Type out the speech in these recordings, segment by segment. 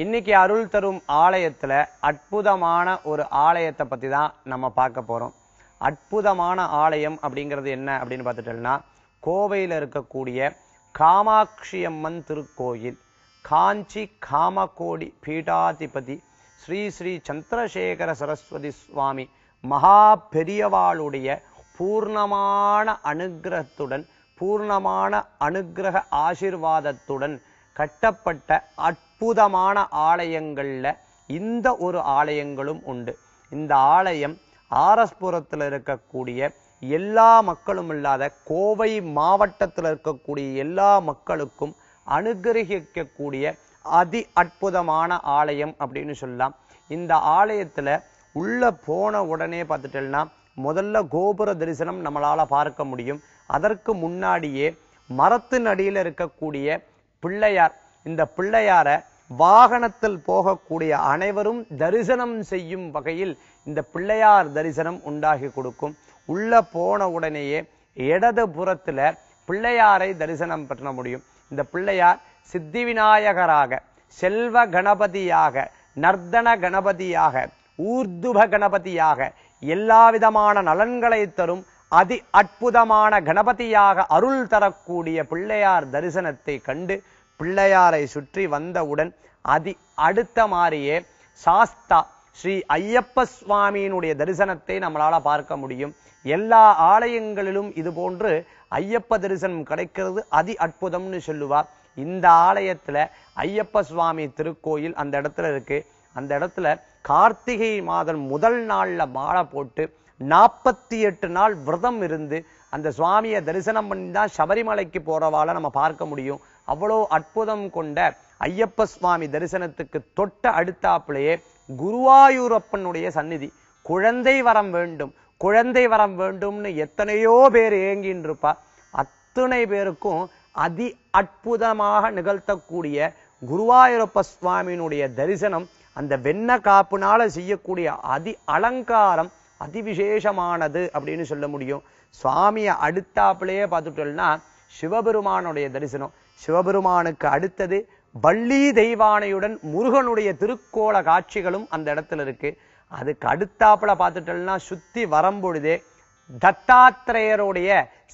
இன்னைக்கு அருள் தரும் ஆலயத்துல அற்புதமான ஒரு ஆலயத்தை பத்தி தான் நம்ம பார்க்க போறோம். அற்புதமான ஆலயம் அப்படிங்கிறது என்ன அப்படின்னு பார்த்துட்டோம்னா கோவையில் இருக்கக்கூடிய காமாட்சி அம்மன் திருக்கோயில் காஞ்சி காமகோடி பீடாதிபதி ஸ்ரீ ஸ்ரீ சந்திரசேகர சரஸ்வதி சுவாமி மகா பெரியவாளுடைய பூர்ணமான அனுக்கிரகத்துடன் பூர்ணமான அனுக்கிரக ஆசிர்வாதத்துடன் கட்டப்பட்ட அற்புதமான ஆலயங்கள்ல இந்த ஒரு ஆலயங்களும் உண்டு. இந்த ஆலயம் ஆரஸ்புரத்தில் இருக்கக்கூடிய எல்லா மக்களும் இல்லாத கோவை மாவட்டத்தில் இருக்கக்கூடிய எல்லா மக்களுக்கும் அனுகிரகிக்கக்கூடிய அதி அற்புதமான ஆலயம் அப்படின்னு சொல்லலாம். இந்த ஆலயத்தில் உள்ள போன உடனே பார்த்துட்டோம்னா முதல்ல கோபுர தரிசனம் நம்மளால பார்க்க முடியும். அதற்கு முன்னாடியே மரத்தின் அடியில் இருக்கக்கூடிய பிள்ளையார். இந்த பிள்ளையார வாகனத்தில் போகக்கூடிய அனைவரும் தரிசனம் செய்யும் வகையில் இந்த பிள்ளையார் தரிசனம் உண்டாகி கொடுக்கும். உள்ள போன உடனேயே இடது புறத்துல பிள்ளையாரை தரிசனம் பண்ண முடியும். இந்த பிள்ளையார் சித்தி விநாயகராக செல்வ கணபதியாக நர்தன கணபதியாக ஊர்துப கணபதியாக எல்லா விதமான நலன்களை தரும் அதி அற்புதமான கணபதியாக அருள் தரக்கூடிய பிள்ளையார் தரிசனத்தை கண்டு பிள்ளையாரை சுற்றி வந்தவுடன் அதி அடுத்த மாதிரியே சாஸ்தா ஸ்ரீ ஐயப்ப சுவாமியினுடைய தரிசனத்தை நம்மளால் பார்க்க முடியும். எல்லா ஆலயங்களிலும் இது போன்று ஐயப்ப தரிசனம் கிடைக்கிறது. அதி அற்புதம்னு சொல்லுவார். இந்த ஆலயத்தில் ஐயப்ப சுவாமி திருக்கோயில் அந்த இடத்துல இருக்கு. அந்த இடத்துல கார்த்திகை மாதம் முதல் நாளில் மாலை போட்டு நாற்பத்தி எட்டு நாள் விரதம் இருந்து அந்த சுவாமியை தரிசனம் பண்ணி தான் சபரிமலைக்கு போகிறவால நம்ம பார்க்க முடியும். அவ்வளோ அற்புதம் கொண்ட ஐயப்ப சுவாமி தரிசனத்துக்கு தொட்ட அடுத்தாப்புலேயே குருவாயூரப்பனுடைய சந்நிதி. குழந்தை வரம் வேண்டும். குழந்தை வரம் வேண்டும்னு எத்தனையோ பேர் ஏங்கின்னு இருப்பா அத்தனை பேருக்கும் அதி அற்புதமாக நிகழ்த்தக்கூடிய குருவாயூரப்ப சுவாமியினுடைய தரிசனம் அந்த வெண்ண காப்புனால செய்யக்கூடிய அதி அலங்காரம் அதிவிசேஷமானது அப்படின்னு சொல்ல முடியும். சுவாமியை அடுத்தாப்புலயே பார்த்துட்டோம்னா சிவபெருமானுடைய தரிசனம். சிவபெருமானுக்கு அடுத்தது வள்ளி தெய்வானையுடன் முருகனுடைய திருக்கோல காட்சிகளும் அந்த இடத்துல இருக்கு. அதுக்கு அடுத்தாப்புல பார்த்துட்டோம்னா சுத்தி வரும்பொழுதே தத்தாத்திரேயருடைய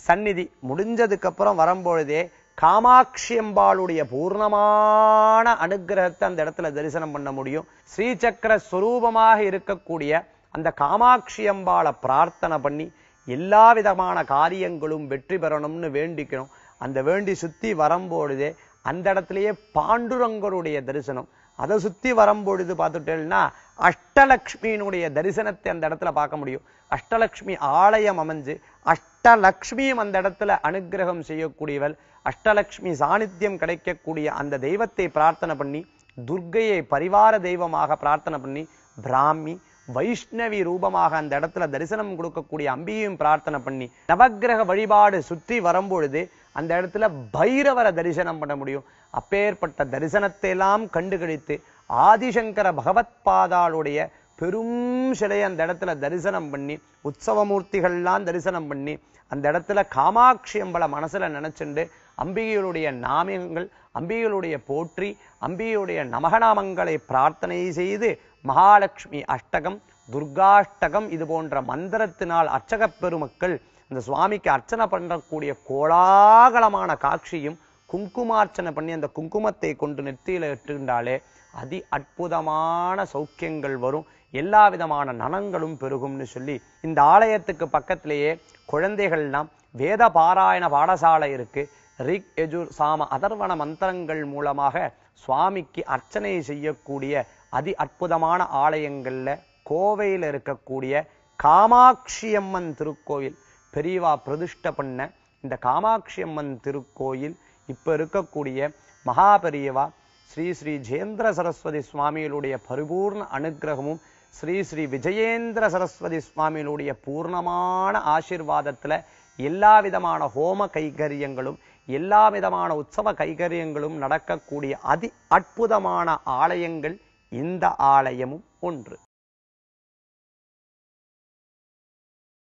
சந்நிதி முடிஞ்சதுக்கு அப்புறம் வரும்பொழுதே காமாட்சி அம்பாளுடைய பூர்ணமான அனுகிரகத்தை அந்த இடத்துல தரிசனம் பண்ண முடியும். ஸ்ரீசக்கர ஸ்வரூபமாக இருக்கக்கூடிய அந்த காமாட்சி அம்பாளை பிரார்த்தனை பண்ணி எல்லா விதமான காரியங்களும் வெற்றி பெறணும்னு வேண்டிக்கணும். அந்த வேண்டி சுற்றி வரும்பொழுதே அந்த இடத்துலையே பாண்டுரங்கருடைய தரிசனம். அதை சுற்றி வரும்பொழுது பார்த்துட்டேன்னா அஷ்டலக்ஷ்மியினுடைய தரிசனத்தை அந்த இடத்துல பார்க்க முடியும். அஷ்டலக்ஷ்மி ஆலயம் அமைஞ்சு அஷ்டலக்ஷ்மியும் அந்த இடத்துல அனுகிரகம் செய்யக்கூடியவள். அஷ்டலக்ஷ்மி சாநித்தியம் கிடைக்கக்கூடிய அந்த தெய்வத்தை பிரார்த்தனை பண்ணி துர்க்கையை பரிவார தெய்வமாக பிரார்த்தனை பண்ணி பிராமி வைஷ்ணவி ரூபமாக அந்த இடத்துல தரிசனம் கொடுக்கக்கூடிய அம்பியையும் பிரார்த்தனை பண்ணி நவக்கிரக வழிபாடு சுற்றி வரும்பொழுது அந்த இடத்துல பைரவரை தரிசனம் பண்ண முடியும். அப்பேற்பட்ட தரிசனத்தை எல்லாம் கண்டுகளித்து ஆதிசங்கர பகவத் பாதாளுடைய பெரும் சிலையை அந்த இடத்துல தரிசனம் பண்ணி உற்சவமூர்த்திகள்லாம் தரிசனம் பண்ணி அந்த இடத்துல காமாட்சி அம்பளை மனசுல நினைச்சுண்டு அம்பிகையுடைய நாமங்கள் அம்பிகளுடைய போற்றி அம்பிகையுடைய நமகநாமங்களை பிரார்த்தனை செய்து மகாலட்சுமி அஷ்டகம் துர்காஷ்டகம் இது போன்ற மந்திரத்தினால் அர்ச்சகப் பெருமக்கள் இந்த சுவாமிக்கு அர்ச்சனை பண்ணக்கூடிய கோலாகலமான காட்சியும் குங்குமார்ச்சனை பண்ணி அந்த குங்குமத்தை கொண்டு நெத்தியில் இட்டுண்டாலே அதி அற்புதமான சௌக்கியங்கள் வரும். எல்லா விதமான நலங்களும் பெருகும்னு சொல்லி இந்த ஆலயத்துக்கு பக்கத்திலேயே குழந்தைகள்லாம் வேத பாராயண பாடசாலை இருக்கு. ரிக் எஜுர் சாம அதர்வன மந்திரங்கள் மூலமாக சுவாமிக்கு அர்ச்சனை செய்யக்கூடிய அதி அற்புதமான ஆலயங்கள்ல கோவையில் இருக்கக்கூடிய காமாட்சி அம்மன் திருக்கோயில் பெரியவா பிரதிஷ்ட பண்ண இந்த காமாட்சி அம்மன் திருக்கோயில் இப்ப இருக்கக்கூடிய மகா பெரியவா ஸ்ரீ ஸ்ரீ ஜெயேந்திர சரஸ்வதி சுவாமிகளுடைய பரிபூர்ண அனுக்கிரகமும் ஸ்ரீ ஸ்ரீ விஜயேந்திர சரஸ்வதி சுவாமிகளுடைய பூர்ணமான ஆசிர்வாதத்துல எல்லா விதமான ஹோம கைகரியங்களும் எல்லா விதமான உற்சவ கைகரியங்களும் நடக்கக்கூடிய அதி அற்புதமான ஆலயங்கள் இந்த ஆலயமும் ஒன்று.